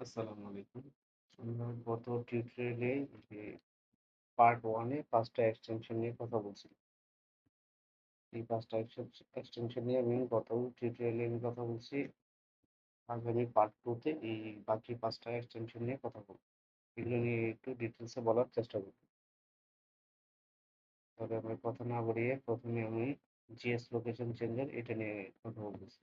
আসসালামু আলাইকুম। আমরা গত টিউটোরিয়ালে যে পার্ট 1 এ ৫ টা এক্সটেনশন নিয়ে কথা বলছিলাম। এই ৫ টা এক্সটেনশ এক্সটেনশন নিয়ে আমি গত টিউটোরিয়ালে আমি কথা বলছি। আজ আমি পার্ট 2 তে এই বাকি ৫ টা এক্সটেনশন নিয়ে কথা বলব। এগুলো নিয়ে একটু ডিটেইলস এ বলার চেষ্টা করব। তবে আমি কথা না বাড়িয়ে ১ম এ আমি জিএস লোকেশন চেঞ্জার এটা নিয়ে কথা বলতেছি।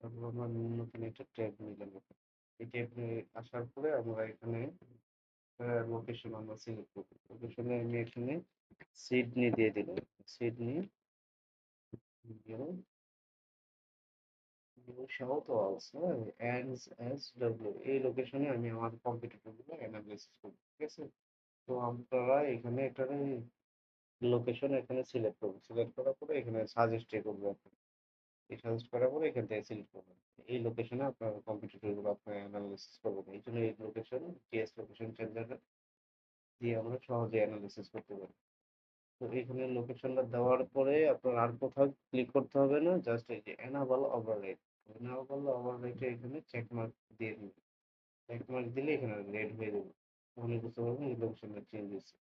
তারপর আমরা নতুন একটা ট্যাব নিলাম। এই ট্যাবে আসার পরে আমরা এখানে লোকেশন আমরা সিলেক্ট করব। লোকেশনে আমি এখানে সিডনি দিয়ে দিলাম। সিডনি ডব্লিউ এই লোকেশনে আমি আমার করব। ঠিক আছে? তো এখানে এটারে লোকেশন এখানে সিলেক্ট করবেন। সিলেক্ট করার পরে এখানে সাজেস্ট করবে সাজেস্ট করার এখান থেকে সিলেক্ট করবেন। এই লোকেশনে আপনার কম্পিটিটরগুলো আপনার এনালাইসিস করবেন। এই জন্য এই লোকেশন জিএস লোকেশন চেঞ্জার দিয়ে আমরা সহজে এনালাইসিস করতে পারি। তো এখানে লোকেশনটা দেওয়ার পরে আপনার আর কোথাও ক্লিক করতে হবে না। জাস্ট এই যে এনাবল ওভাররাইড। এনাবল ওভাররাইড এ এখানে চেক মার্ক দিয়ে দিবেন। চেক মার্ক দিলে এখানে রেড হয়ে যাবে। তাহলে বুঝতে পারবেন এই লোকেশনটা চেঞ্জ হয়েছে।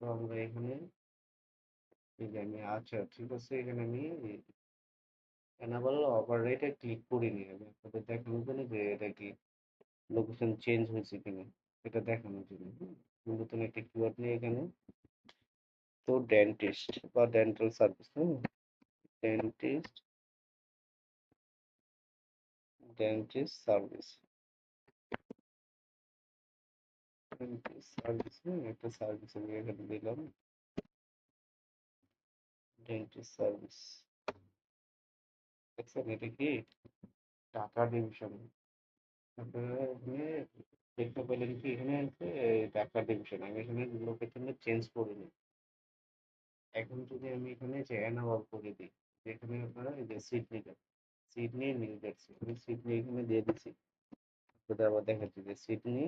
তো আমরা এখানে, এই যে আমি আচ্ছা ঠিক আছে, এখানে আমি এনাবল ওভাররাইড এ ক্লিক করিনি। আমি আপনাদের দেখানোর জন্য যে এটা কি লোকেশন চেঞ্জ হয়েছে কিনা, এটা দেখানোর জন্য। হুম? নতুন একটা কিওয়ার্ড নিয়ে এখানে তো ডেন্টিস্ট বা ডেন্টাল সার্ভিস হুম? Dentist dentist service. Dentist service হুম? একটা সার্ভিস আমি এখানে দিলাম। Dentist service. দেখছেন এটা কি? ঢাকা ডিভিশন। দেখতে পেলেন কি এখানে আছে ঢাকা ডিভিশন। আমি এখানে লোকেশনটা চেঞ্জ করিনি। এখন যদি আমি এখানে যে এনাবল করে দিই, এখানে আপনারা এই যে সিডনিটা, সিডনি নিউ জার্সি। আমি সিডনি এখানে দিয়ে দিচ্ছি। আপনাদের আবার দেখাচ্ছি যে সিডনি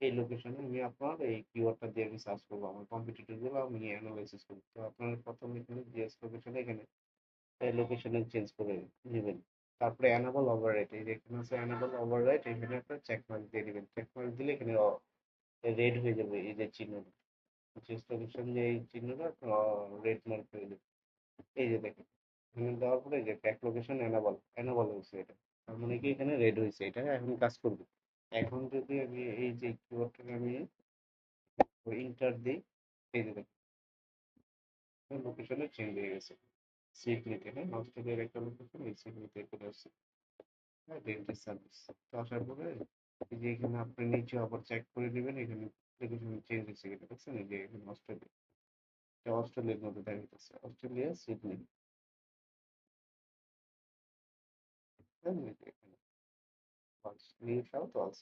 এই লোকেশনে আমি আপনার এই কিওয়ার্ডটা দিয়ে আমি সার্চ করব আমার কম্পিটিটরগুলো আমি এনালাইসিস করব। তো আপনার ১ম এখানে জিএস লোকেশনে এখানে লোকেশনে চেঞ্জ করে নিবেন। তারপরে এনাবল ওভাররাইড এই যে এখানে আছে এনাবল ওভাররাইড এখানে একটা চেক মার্ক দিয়ে দিবেন। চেক মার্ক দিলে এখানে রেড হয়ে যাবে এই যে চিহ্নটা। জিএস লোকেশন যে এই চিহ্নটা রেড মার্ক হয়ে যাবে। এই যে দেখেন। এখানে দেওয়ার পরে যে ব্যাক লোকেশন এনাবল, এনাবল হয়েছে এটা। তার মানে কি এখানে রেড হয়েছে। এটা এখন কাজ করবে। এখন যদি আমি এই যে কিওয়ার্ডটাকে আমি এন্টার দেই, এই যে দেখেন। লোকেশনে চেঞ্জ হয়ে গেছে। সিডনিতে হ্যাঁ? অস্ট্রেলিয়ার একটা লোকেশন এই সিডনিতে চলে আসছে। হ্যাঁ? Dentist service. তো আসার পরে যে এখানে আপনি নিচে আবার চেক করে দিবেন এখানে লোকেশন চেঞ্জ হয়েছে কিনা দেখছেন? এই যে এখানে অস্ট্রেলিয়া। এটা অস্ট্রেলিয়ার মধ্যে দেখাইতেছে। Australia Sydney. New South Wales.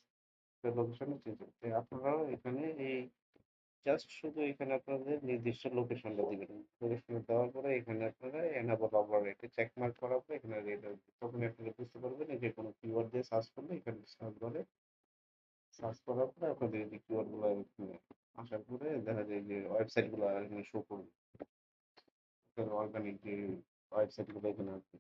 তো চেঞ্জ। আপনারাও এখানে এই জাস্ট শুধু এখানে আপনাদের নির্দিষ্ট লোকেশনটা দিবেন। লোকেশনটা দেওয়ার পরে এখানে আপনারা এনাবল ওভাররাইড এ চেক মার্ক করার পরে এখানে আসবে। তখন আপনারা বুঝতে পারবেন যে কোনো কিওয়ার্ড দিয়ে সার্চ করলে এখানে সার্চ বারে সার্চ করার পরে আপনাদের যে কিওয়ার্ডগুলো এখানে আসার পরে দেখা যায় যে ওয়েবসাইটগুলো এখানে শো করবে। অর্গানিক যে ওয়েবসাইটগুলো এখানে আসবে।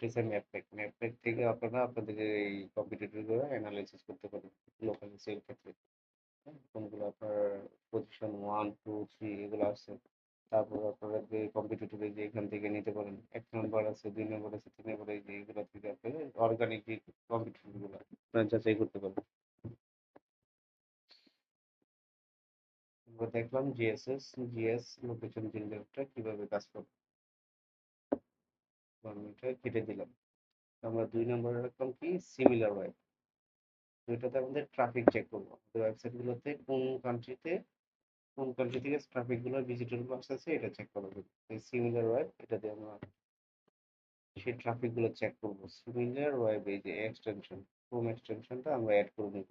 হচ্ছে ম্যাপপ্যাক। ম্যাপপ্যাক থেকে আপনারা আপনাদের এই কম্পিটিটরগুলো এনালাইসিস করতে পারেন লোকাল সেল ক্ষেত্রে। কোনগুলো আপনার পজিশন 1, 2, 3 এগুলো আছে। তারপর আপনারা যে কম্পিটিটর এই যে এখান থেকে নিতে পারেন। ১ নাম্বার আছে, ২ নাম্বার আছে, ৩ নাম্বার এই এগুলা থেকে আপনারা অর্গানিক যে কম্পিটিটরগুলো আপনারা যাচাই করতে পারবেন। দেখলাম জিএসএস, জিএস লোকেশন চেঞ্জারটা কীভাবে কাজ করে। আমি এটা কেটে দিলাম। আমরা ২ নম্বরে রাখলাম কি সিমিলার ওয়েব। তো এটাতে আমাদের ট্রাফিক চেক করব। ওয়েবসাইট গুলোতে কোন কান্ট্রিতে কোন কান্ট্রি থেকে ট্রাফিকগুলো ভিজিটরগুলো আসতেছে এটা চেক করা যাবে। সিমিলার ওয়েব এটা দিয়ে আমরা সেই ট্রাফিকগুলো চেক করব সিমিলার ওয়েব এই যে এক্সটেনশন ক্রোম এক্সটেনশনটা আমরা অ্যাড করে নিব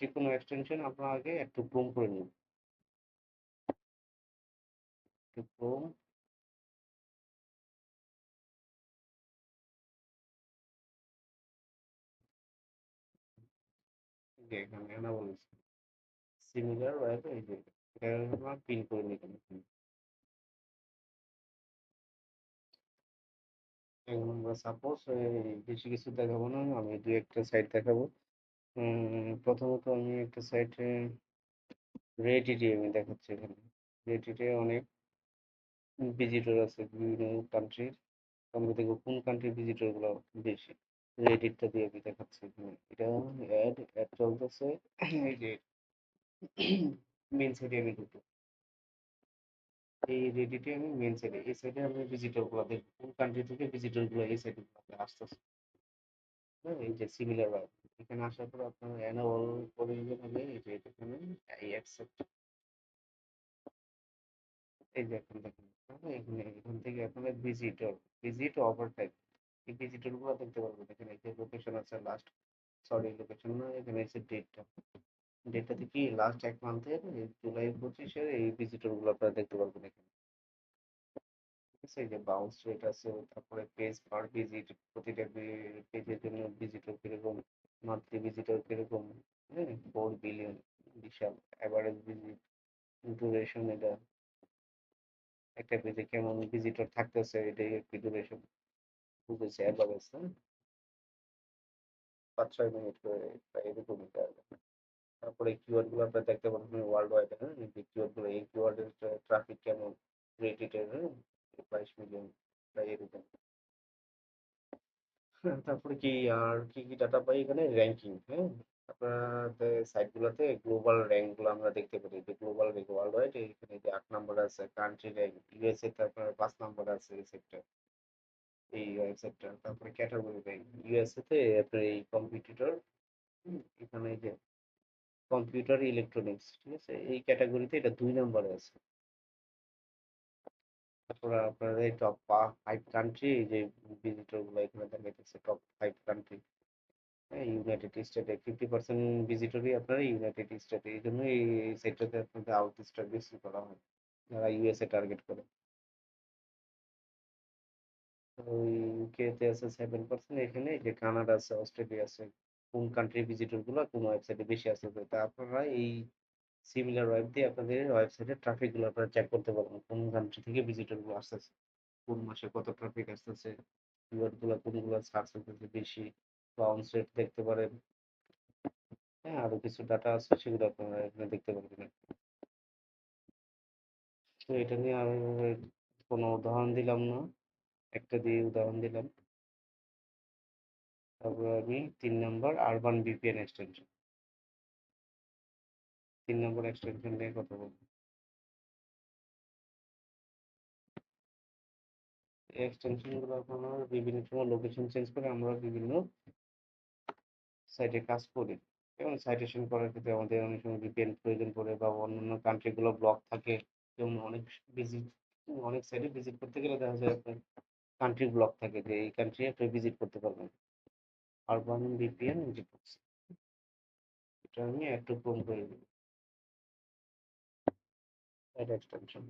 যে কোনো এক্সটেনশন আপনার আগে একটু ক্রোম করে নিব একটু ক্রোম এখানে, না বলেছি সিমিলার ওয়েব এই যে, এটা পিন করে আমরা সাপোজ বেশি কিছু দেখাবো না, আমি দু একটা সাইট দেখাবো। প্রথমত আমি একটা সাইটে রেডিটে আমি দেখাচ্ছি এখানে। রেডিটে অনেক ভিজিটর আছে বিভিন্ন কান্ট্রির আমরা দেখব কোন কান্ট্রির ভিজিটরগুলো বেশি। রেডিটটা দিয়ে আমি দেখাচ্ছি এটা অ্যাড অ্যাড চলতেছে। এই যে মেন সাইডে আমি ঢুকবো এই রেডিটে আমি মেন সাইডে এই সাইডে আমি ভিজিটরগুলো দেখব। কোন কান্ট্রি থেকে ভিজিটরগুলো এই সাইডে আসতেছে। হ্যাঁ এই যে সিমিলার ওয়েব এখানে আসার পর আপনার অ্যানুয়াল করে দিবেন হবে এই যে এখানে এই অ্যাকসেপ্ট এই যে এখন দেখেন এখানে, এখান থেকে আপনাদের ভিজিটর ভিজিট ওভার টাইম এই ভিজিটরগুলো দেখতে পারবেন এখানে এই যে লোকেশন আছে লাস্ট সরি লোকেশন না, এখানে আছে ডেটটা ডেটটা কি লাস্ট এক মান্থের জুলাই পঁচিশের এই ভিজিটরগুলো আপনারা দেখতে পারবেন এখানে। এই যে বাউন্স রেট আছে, তারপরে পেজ পার ভিজিট প্রতিটা পেজের জন্য ভিজিটর কীরকম মান্থলি ভিজিটর কীরকম হ্যাঁ ফোর বিলিয়ন বিশাল অ্যাভারেজ ভিজিট ডিউরেশন এটা। একটা পেজে কেমন ভিজিটর থাকতেছে, এটাই একটি ডিউরেশন বুঝেছে অ্যাভারেজ হ্যাঁ পাঁচ ছয় মিনিট করে বা এরকমই তারপরে কিওয়ার্ডগুলো আপনারা দেখতে পাবেন ওয়ার্ল্ড ওয়াইড হ্যাঁ এই যে কিওয়ার্ডগুলো এই কিওয়ার্ডের ট্রাফিক কেমন রেটেড হ্যাঁ বাইশ মিলিয়ন বা এরকম। হ্যাঁ, তারপরে কি আর কি কি ডাটা পাই এখানে? র্যাঙ্কিং হ্যাঁ। আপনাদের সাইট গুলোতে গ্লোবাল র্যাঙ্কগুলো আমরা দেখতে পারি যে গ্লোবাল র্যাঙ্ক ওয়ার্ল্ড ওয়াইড এখানে যে আট নম্বর আছে কান্ট্রি র্যাঙ্ক ইউএসএ তে আপনার পাঁচ নম্বর আছে এই সেক্টর এই ওয়েবসাইটটা তারপরে ক্যাটাগরি র্যাঙ্ক ইউএসএ তে আপনার এই কম্পিটিটর এখানে যে কম্পিউটার ইলেকট্রনিক্স ঠিক আছে? এই ক্যাটাগরিতে এটা দুই নম্বরে আছে। তারপর আপনার এই টপ ফাইভ কান্ট্রি যে ভিজিটরগুলো এখানে দেখাইতেছে টপ ফাইভ কান্ট্রি ইউনাইটেড স্টেটে ফিফটি পার্সেন্ট ভিজিটরই আপনার ইউনাইটেড স্টেটে এই জন্য এই সেক্টরতে আপনাদের আউট স্টার বেশি করা হয়, যারা ইউএসএ টার্গেট করে। ওই ইউকেতে আছে সেভেন পার্সেন্ট এখানে যে কানাডা আছে অস্ট্রেলিয়া আছে, কোন কান্ট্রি ভিজিটরগুলো কোন ওয়েবসাইটে বেশি আছে, তা আপনারা এই সিমিলার ওয়েব দিয়ে আপনাদের ওয়েবসাইটের ট্রাফিকগুলো আপনারা চেক করতে পারবেন, কোন কান্ট্রি থেকে ভিজিটরগুলো আসতেছে, কোন মাসে কত ট্রাফিক আসতেছে কিওয়ার্ডগুলো কোনগুলো সার্চ করতেছে বেশি বাউন্স রেট দেখতে পারেন। হ্যাঁ আরও কিছু ডাটা আছে, সেগুলো আপনারা এখানে দেখতে পারবেন। তো এটা নিয়ে আর কোনো উদাহরণ দিলাম না। একটা দিয়ে উদাহরণ দিলাম। তারপর আমি তিন নম্বর আরবান ভিপিএন এক্সটেনশন তিন নম্বর এক্সটেনশন নিয়ে কথা বলব। এই এক্সটেনশনগুলো আপনারা বিভিন্ন সময় লোকেশন চেঞ্জ করে আমরা বিভিন্ন সাইটে কাজ করি। এবং সাইটেশন করার ক্ষেত্রে আমাদের অনেক সময় ভিপিএন প্রয়োজন পড়ে বা অন্যান্য কান্ট্রি গুলো ব্লক থাকে। যেমন অনেক ভিজিট অনেক সাইটে ভিজিট করতে গেলে দেখা যায় আপনার কান্ট্রি ব্লক থাকে যে এই কান্ট্রি আপনি ভিজিট করতে পারবেন। আরবান ভিপিএন এটা আমি একটু কম করে দিই। সাইট এক্সটেনশন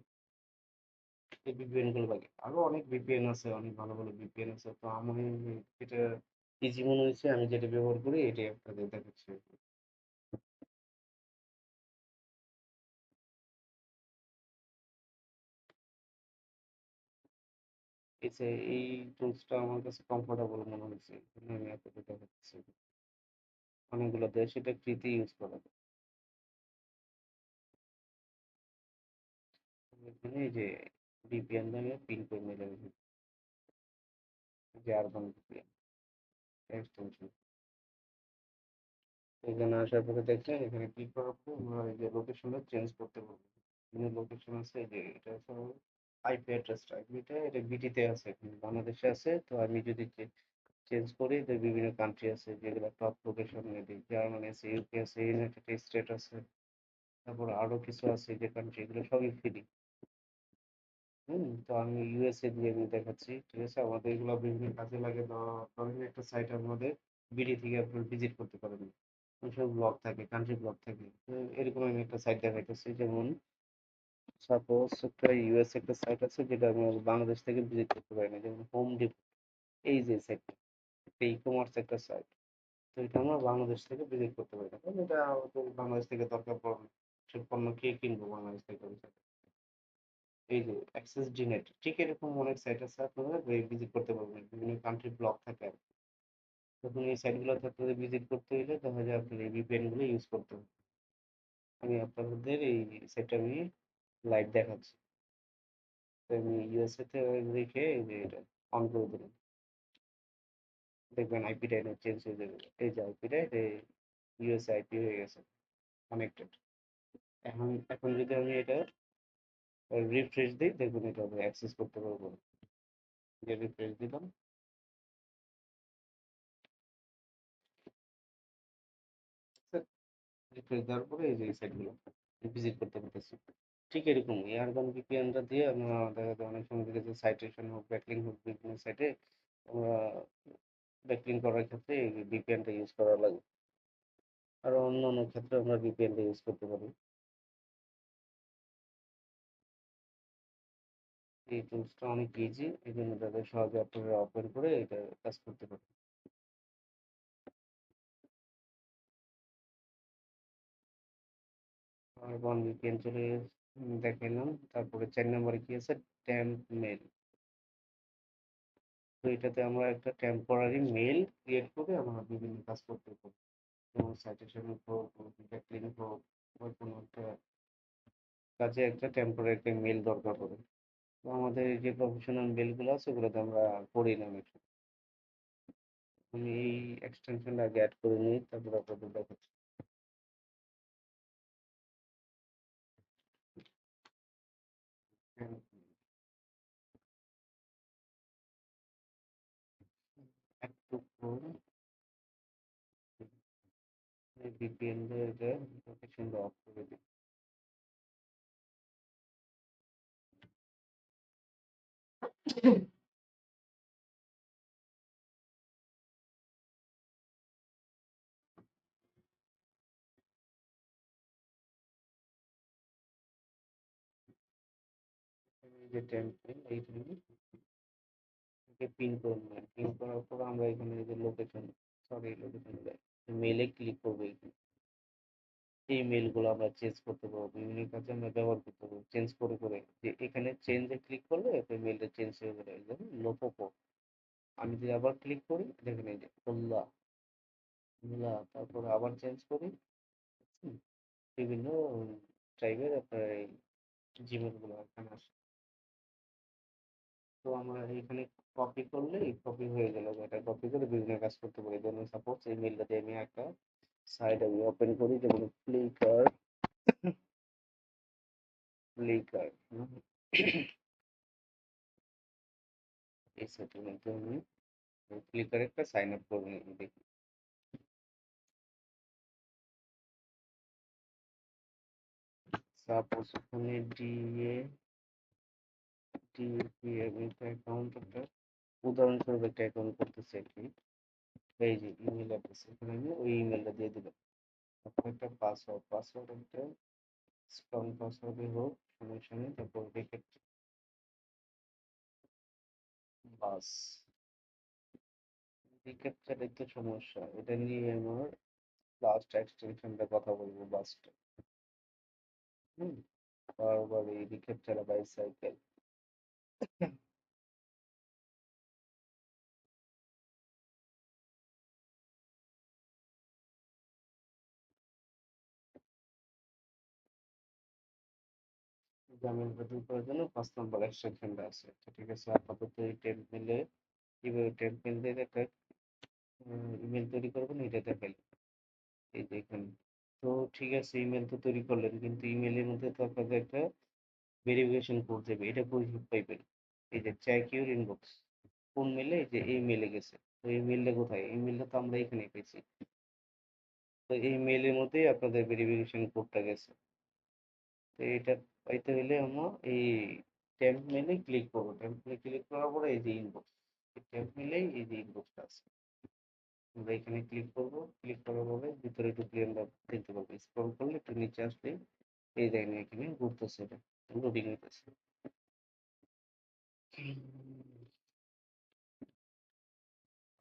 এই ভিপিএনগুলো লাগে। আরও অনেক ভিপিএন আছে, অনেক ভালো ভালো ভিপিএন আছে। তো আমি যেটা ইজি মনে হয়েছে, আমি যেটা ব্যবহার করি, এটাই আপনাদের দেখাচ্ছি। যে এই টুলসটা আমার কাছে কমফোর্টেবল মনে হয়েছে এখানে আমি আপনাদের দেখাচ্ছি অনেকগুলো দেশ এটা ফ্রিতে ইউজ করা যায়। এখানে এই যে ভিপিএন নামে পিন করে নিলাম। যে আরবান ভিপিএন এক্সটেনশন এখানে আসার পরে দেখলেন এখানে ক্লিক করার পরে আমরা এই যে লোকেশনটা চেঞ্জ করতে পারব। বিভিন্ন লোকেশন আছে, এই যে এটা হচ্ছে আইপি অ্যাড্রেসটা আইপিটা এটা বিটিতে আছে বাংলাদেশে আছে তো আমি যদি চেঞ্জ করি তো বিভিন্ন কান্ট্রি আছে যেগুলো টপ লোকেশন জার্মানি আছে ইউকে আছে ইউনাইটেড স্টেট আছে তারপর আরও কিছু আছে যে কান্ট্রি এগুলো সবই ফ্রি হুম? তো আমি ইউএসএ দিয়ে আমি দেখাচ্ছি। ঠিক আছে? আমাদের এগুলা বিভিন্ন কাজে লাগে। ধরেন একটা সাইট আমাদের বিডি থেকে আপনার ভিজিট করতে পারেন। সময় ব্লক থাকে, কান্ট্রি ব্লক থাকে। এরকম আমি একটা সাইট দেখাইতেছি। যেমন সাপোজ একটা ইউএস একটা সাইট আছে যেটা আমরা বাংলাদেশ থেকে ভিজিট করতে পারি না। যেমন হোম ডিপো এই যে সাইটটা, একটা ই-কমার্স একটা সাইট। তো এটা আমরা বাংলাদেশ থেকে ভিজিট করতে পারি না। কারণ এটা আমাদের বাংলাদেশ থেকে দরকার পড়ে না। সে পণ্য কে কিনবো বাংলাদেশ থেকে? এই যে অ্যাক্সেস ডিনেট ঠিক এরকম অনেক সাইট আছে আপনারা ভিজিট করতে পারবেন বিভিন্ন কান্ট্রি ব্লক থাকে আর কি। তখন এই সাইটগুলোতে আপনাদের ভিজিট করতে হলে দেখা যায় আপনার এই ভিপিএনগুলো ইউজ করতে হবে আমি আপনাদের এই সাইটটা আমি লাইভ দেখাচ্ছে। তো আমি ইউএসএ তে রেখে এটা অন করে দিলাম। দেখবেন আইপিটা এটা চেঞ্জ হয়ে যাবে। এই যে আইপিটা এটা ইউএসএ আইপি হয়ে গেছে। কানেক্টেড এখন এখন যদি আমি এটা রিফ্রেশ দিই, দেখবেন এটা আমি অ্যাক্সেস করতে পারব যে রিফ্রেশ দিলাম। রিফ্রেশ দেওয়ার পরে এই যে সাইটগুলো ভিজিট করতে পারতেছি। ঠিক এরকম। এয়ারগান ভিপিএনটা দিয়ে আমরা দেখা যায় অনেক সময় দেখেছি সাইটেশন হোক ব্যাকলিং হোক বিভিন্ন সাইটে আমরা ব্যাকলিং করার ক্ষেত্রে ভিপিএনটা ইউজ করা লাগে। আর অন্য অন্য ক্ষেত্রে আমরা ভিপিএনটা ইউজ করতে পারি। এই টুলসটা অনেক ইজি এই জন্য তাদের সহজে আপনারা ওপেন করে এটা কাজ করতে পারেন। আর ওয়ান ভিপিএন চলে দেখাইলাম তারপরে চার নম্বরে কি আছে? ট্যাম্প মেল তো এটাতে আমরা একটা টেম্পোরারি মেল ক্রিয়েট করে আমরা বিভিন্ন কাজ করতে পারি। যেমন সাইটেশন হোক ব্যাকলিং হোক, বা কোনো একটা কাজে একটা টেম্পোরারি একটা মেল দরকার পড়ে। তো আমাদের যে প্রফেশনাল মেলগুলো আছে, ওগুলোতে আমরা করি না আমি এই এক্সটেনশনটা আগে অ্যাড করে নিই, তারপর আপনাদের দেখাচ্ছি। ভিপিএন দিয়ে লোকেশনটা অফ করে দিই এই যে টেম্পলেট এইখানে পিন করে নেবেন পিন করার পর আমরা এখানে যে লোকেশন সরি লোকেশন মেলে ক্লিক করব এখানে। এই মেলগুলো আমরা চেঞ্জ করতে পারব। বিভিন্ন কাজে আমরা ব্যবহার করতে পারব। চেঞ্জ করে করে যে এখানে চেঞ্জে ক্লিক করলে এই মেলটা চেঞ্জ হয়ে যাবে। একদম লোপোপো আমি যদি আবার ক্লিক করি, দেখেন এই যে খোল্লা খোল্লা তারপরে আবার চেঞ্জ করি। বিভিন্ন টাইপের আপনার এই জিমেলগুলো এখানে আসে। তো আমরা এখানে কপি করলে কপি হয়ে গেল এটা কপি করে বিভিন্ন কাজ করতে পারি। যেমন সাপোজ এই মেলটা দিয়ে আমি একটা সাইট আমি ওপেন করি, যেমন ফ্লিকার ফ্লিকার এই সাইটের মধ্যে আমি ফ্লিকার একটা সাইন আপ করে দেখি। সাপোজ ওখানে ডিএ একটা অ্যাকাউন্ট একটা উদাহরণস্বরূপ একটা অ্যাকাউন্ট করতেছি আর কি। এই যে ইমেল অ্যাড্রেস এখানে আমি ওই ইমেলটা দিয়ে দিলাম। তারপর একটা পাসওয়ার্ড পাসওয়ার্ড একটা স্ট্রং পাসওয়ার্ডে হোক সমস্যা নেই তারপর রেখে বাস রিক্যাপচারের তো সমস্যা। এটা নিয়ে আমার লাস্ট এক্সটেনশনটা কথা বলব বাসটা হুম, বারবার এই রিক্যাপচার বাইসাইকেল জামিন বাতিল করার জন্য পাঁচ নম্বর এক্সটেনশনটা আছে। তো ঠিক আছে, আপাতত এই টেম্পেলে কীভাবে টেম্পেল দিয়ে একটা ইমেল তৈরি করবেন এটা দেখাই এই যে তো ঠিক আছে ইমেল তো তৈরি করলেন, কিন্তু ইমেলের মধ্যে তো আপনাদের একটা ভেরিফিকেশন কোড দেবে, এটা কই পাইবেন। এই যে চেক ইউর ইনবক্স কোন মেলে এই যে এই মেলে গেছে। তো এই মেলটা কোথায়? এই মেলটা তো আমরা এখানে পেয়েছি। তো এই মেলের মধ্যেই আপনাদের ভেরিফিকেশন কোডটা গেছে। তো এটা পাইতে হলে আমরা এই ট্যাব মেলে ক্লিক করব। ট্যাব মেলে ক্লিক করার পরে এই যে ইনবক্স ট্যাব মেলেই এই যে ইনবক্সটা আছে। আমরা এখানে ক্লিক করব। ক্লিক করার পরে ভিতরে ঢুকলে আমরা দেখতে পাবো। স্ক্রল করলে একটু নিচে আসলে এই দেখেন এখানে ঘুরতেছে এটা। লোডিং হইতেছে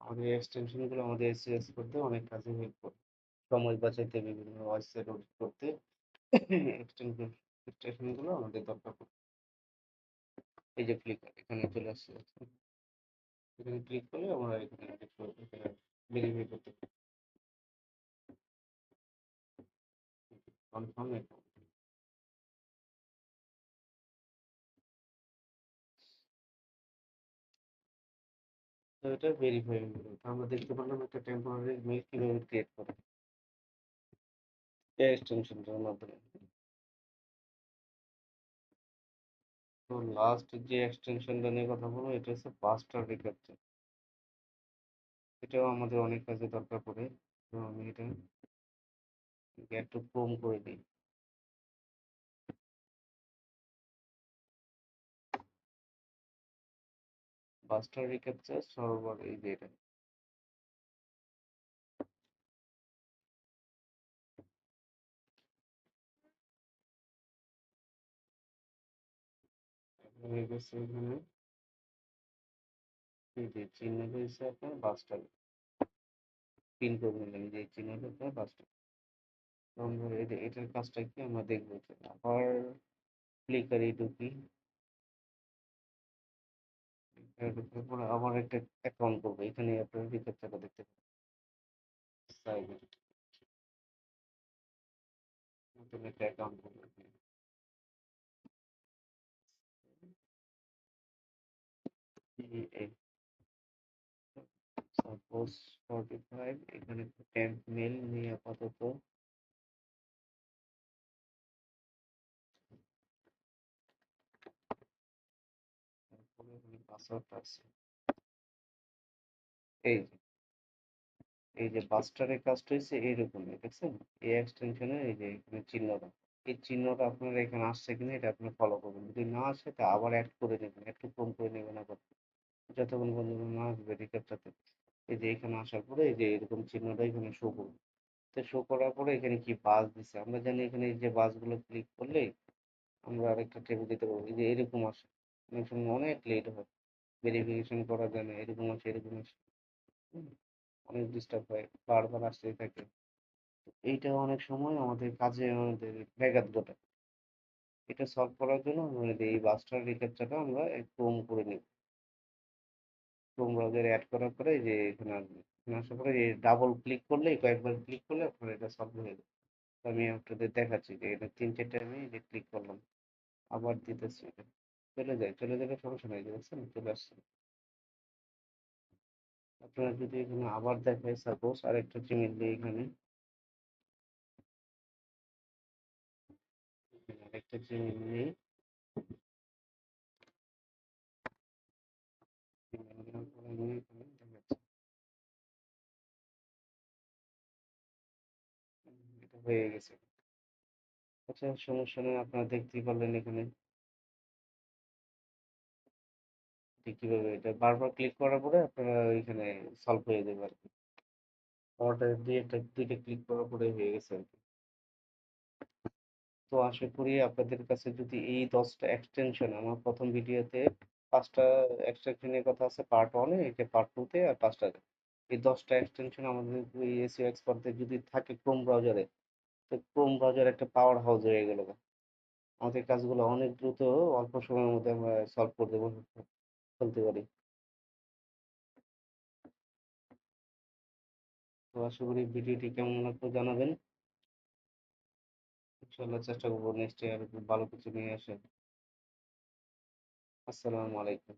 আমাদের এক্সটেনশনগুলো আমাদের এসএস করতে অনেক কাজে হেল্প করে সময় বাঁচাইতে বিভিন্ন ভয়েস এডিট করতে এক্সটেনশনগুলো আমাদের দরকার পড়ে এই যে ফ্লিকার এখানে চলে আসছে এখানে ক্লিক করলে আমরা এখানে করব, এখানে ভেরিফাই করতে পারি কনফার্ম তো এটা ভেরিফাই তো আমরা দেখতে পারলাম একটা টেম্পোরারি মেল কীভাবে ক্রিয়েট করে। এই এক্সটেনশনটার মাধ্যমে। তো লাস্ট যে এক্সটেনশনটা নিয়ে কথা বলব, এটা হচ্ছে পাস্টার রিক্যাপচার এটাও আমাদের অনেক কাজে দরকার পড়ে। তো আমি এটা একটু কম করে দিই। পাস্টার রিক্যাপচার সর্ভার এই যে এটা। চিহ্ন রয়েছে আপনার আমরা এটা এটার কাজটা কি আমরা দেখব আবার ফ্লিকারে ঢুকি পরে আবার একটা অ্যাকাউন্ট করব। এখানে আপনার রিক্যাপচারটা দেখতে পাবেন অ্যাকাউন্ট করব সাপোজ ফর্টি ফাইভ এখানে টেম্প মেল নিয়ে আপাতত তারপরে এখানে পাসওয়ার্ড আছে এই যে। এই যে বাস্টারের কাজটা হচ্ছে এইরকম দেখছেন? এই এক্সটেনশনের এই যে এখানে চিহ্নটা। এই চিহ্নটা আপনার এখানে আসছে কিনা এটা আপনি ফলো করবেন। যদি না আসে তা আবার অ্যাড করে নেবেন একটু কম করে নেবেন আবার। যতক্ষণ পর্যন্ত না আসবে রিক্যাপচারতে এই যে এখানে আসার পরে এই যে এরকম চিহ্নটা এখানে শো করবে তো শো করার পরে এখানে কি বাস দিছে? আমরা জানি এখানে এই যে বাসগুলো ক্লিক করলে আমরা আরেকটা টেবিল দিতে পারব। এই যে এরকম আসে। অনেক সময় অনেক লেট হয়। ভেরিফিকেশন করা যায় না এরকম আছে এরকম আছে। অনেক ডিস্টার্ব হয়, বারবার আসতেই থাকে। এইটা অনেক সময় আমাদের কাজে আমাদের ব্যাঘাত ঘটায়। এটা সলভ করার জন্য আমাদের এই বাস্টার রিক্যাপচারটা আমরা ক্রোম করে নিব। ক্রোম ব্রাউজারে অ্যাড করার পরে যে এখানে আসার পরে ডাবল ক্লিক করলে, কয়েকবার ক্লিক করলে আপনার এটা সলভ হয়ে যাবে। আমি আপনাদের দেখাচ্ছি যে এটা তিন চারটে আমি ক্লিক করলাম। আবার দিতেছি এটা। চলে যায়, চলে যাবে সমস্যা নাই, বুঝছেন? চলে আসছে। আপনারা যদি এখানে আবার দেখায় সাপোজ আরেকটা জিমেল দিয়ে এখানে। আরেকটা জিমেল এটা হয়ে গেছে। আচ্ছা সমস্যা নেই, আপনারা দেখতেই পারলেন এখানে। যে কীভাবে এটা বারবার ক্লিক করার পরে আপনারা এখানে সলভ হয়ে যাবে আর কি অর্ডার দিয়ে একটা, দুইটা ক্লিক করার পরে হয়ে গেছে আর কি তো আশা করি আপনাদের কাছে যদি এই দশটা এক্সটেনশন আমার প্রথম ভিডিওতে পাঁচটা এক্সটেনশনের কথা আছে পার্ট ওয়ানে এটা পার্ট টুতে আর পাঁচটা এই দশটা এক্সটেনশন আমাদের এসিও এক্সপার্টদের যদি থাকে ক্রোম ব্রাউজারে তো ক্রোম ব্রাউজার একটা পাওয়ার হাউস হয়ে গেল আমাদের কাজগুলো অনেক দ্রুত অল্প সময়ের মধ্যে আমরা সলভ করে দেবো। ফেলতে পারি। তো আশা করি ভিডিওটি কেমন লাগল জানাবেন। ইনশাল্লাহ চেষ্টা করব নেক্সট আর ভালো কিছু নিয়ে আসেন আসসালামু আলাইকুম।